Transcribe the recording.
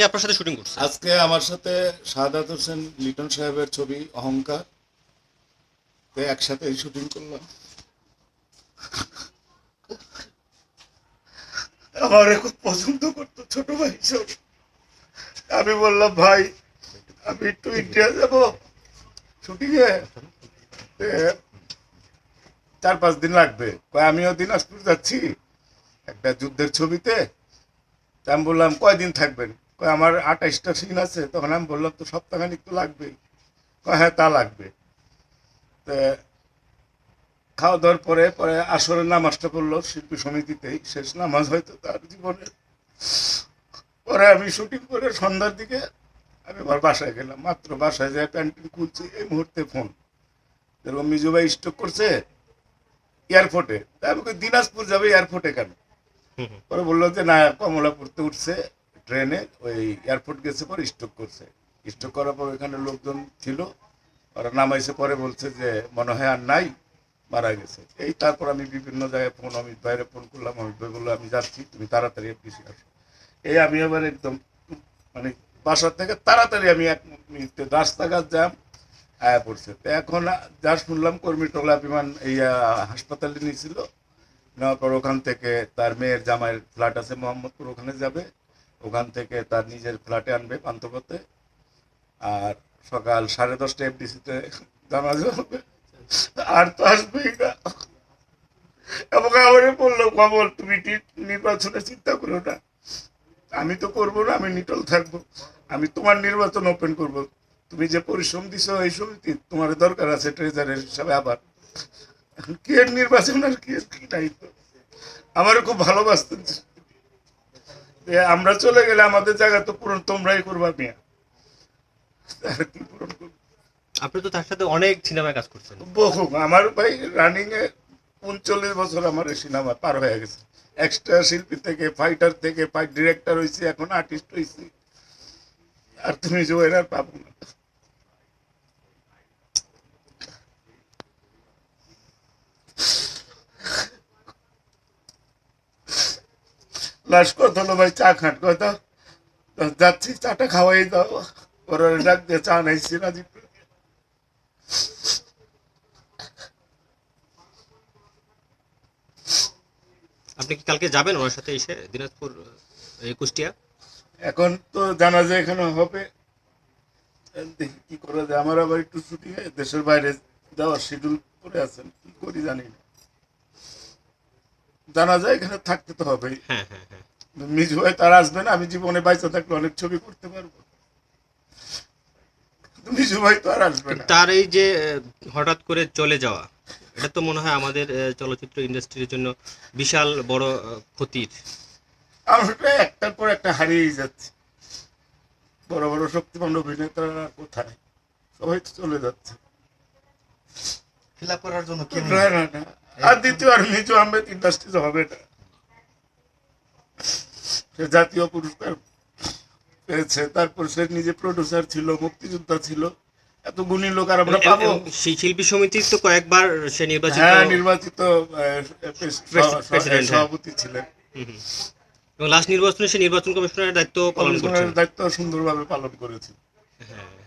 কে আপনার সাথে শুটিং করছে। আজকে আমার সাথে শাহাদাত হোসেন, লিটন সাহেবের ছবি অহংকার। তো একসাথে শুটিং করলাম। আমার খুব পছন্দ করতো ছোট ভাই হিসেবে আমি বললাম, ভাই, আমি একটু ইন্ডিয়া যাব। শুটিং এ? চার পাঁচ দিন লাগবে। আমিও দিনাজপুর যাচ্ছি। একটা যুদ্ধের ছবিতে। তা আমি বললাম, কয়দিন থাকবেন? আমার আঠাইশটা সিন আছে। তখন আমি বললাম তো সপ্তাহখানিক তো লাগবেই। কয় হ্যাঁ তা লাগবে। তো খাওয়া দাওয়ার পরে পরে আসরের নামাজটা পড়ল শিল্পী সমিতিতেই। শেষ নামাজ হয়তো তার জীবনে। পরে আমি শুটিং করে সন্ধ্যার দিকে আমি আবার বাসায় গেলাম। মাত্র বাসায় যায় প্যান্টিন খুলছি এই মুহূর্তে ফোন। যেরকম মিজু ভাই স্টক করছে এয়ারপোর্টে তা আমি দিনাজপুর যাবে এয়ারপোর্টে কেন। পরে বলল যে না কমলাপুরতে উঠছে। ট্রেনে ওই এয়ারপোর্ট গেছে পরে স্টক করছে। স্টক করার পর ওইখানে লোকজন ছিল, ওরা নামাইছে পরে বলছে যে মনে হয় আর নাই, মারা গেছে। এই তারপর আমি বিভিন্ন জায়গায় ফোন অমিত ভাইরে ফোন করলাম ভাই বলল আমি যাচ্ছি, তুমি তাড়াতাড়ি এফডিসি আসো। এই আমি আবার একদম মানে বাসার থেকে তাড়াতাড়ি আমি এক মিনিটে রাস্তাঘাট জ্যাম, আয়া পড়ছে। তো এখন যা শুনলাম, কর্মী টোলা বিমান এই হাসপাতালে নিয়েছিল। নেওয়ার পর ওখান থেকে তার মেয়ের জামাইয়ের ফ্ল্যাট আছে, মোহাম্মদপুর, ওখানে যাবে। ওখান থেকে তার নিজের ফ্ল্যাটে আনবে পান্থপথে। আর সকাল সাড়ে দশটা এফডিসিতে জানাজা হবে। আর তো আসবেই না। এবং আমারে বলল কমল তুমি নির্বাচনে চিন্তা করো না। আমি তো করব না, আমি নিটল থাকব। আমি তোমার নির্বাচন ওপেন করব। তুমি যে পরিশ্রম দিছো এই সমিতি তোমার দরকার আছে ট্রেজারের হিসাবে আবার। কি নির্বাচন আর কে কি নাই তো? আমারও খুব ভালোবাসতেন। আমরা চলে গেলে আমাদের জায়গা তো পূরণ তোমরাই করবা মিয়া। আপনি তো তার সাথে অনেক সিনেমায় কাজ করছেন। বহু। আমার ভাই রানিং এ উনচল্লিশ বছর আমার এই সিনেমা পার হয়ে গেছে। এক্সট্রা শিল্পী থেকে ফাইটার থেকে ফাইট ডিরেক্টর হয়েছি এখন আর্টিস্ট হয়েছি আর তুমি যে আর পাবো না। লাস্ট কথা হলো ভাই? চা খান কথা যাচ্ছি চাটা খাওয়াই দাও। ওরা ডাক দিয়ে চা নাইছি রাজীব আপনি কি কালকে যাবেন ওনার সাথে এসে দিনাজপুর কুষ্টিয়া? এখন তো জানা যায় এখানে হবে। দেখি কি করা যায়। আমার আবার একটু ছুটি হয় দেশের বাইরে যাওয়ার শিডিউল করে আছেন কি করি জানি না। জানা যায় এখানে থাকতে তো হবেই। হ্যাঁ হ্যাঁ হ্যাঁ। মিজু ভাই তার আসবে না আমি জীবনে বাইচে থাকলে অনেক ছবি করতে পারব। মিজু ভাই তো আর আসবে না। তার এই যে হঠাৎ করে চলে যাওয়া এটা তো মনে হয় আমাদের চলচ্চিত্র ইন্ডাস্ট্রির জন্য বিশাল বড় ক্ষতির। আমরা একটার পর একটা হারিয়েই যাচ্ছে। বড় বড় শক্তিমান অভিনেতারা কোথায়? সবাই তো চলে যাচ্ছে। ফিল করার জন্য আর দ্বিতীয় আর মিজু আহমেদ ইন্ডাস্ট্রিতে হবে না। সে জাতীয় পুরস্কার পেয়েছে তারপর সে নিজে প্রডিউসার ছিল মুক্তিযোদ্ধা ছিল এত গুণী লোক আর আমরা পাবো। সেই শিল্পী সমিতির তো কয়েকবার সে নির্বাচিত হ্যাঁ নির্বাচিত হ্যাঁ। সভাপতি ছিলেন। এবং লাস্ট নির্বাচনে সে নির্বাচন কমিশনের দায়িত্ব পালন করেছেন। দায়িত্ব সুন্দরভাবে পালন করেছে। হ্যাঁ।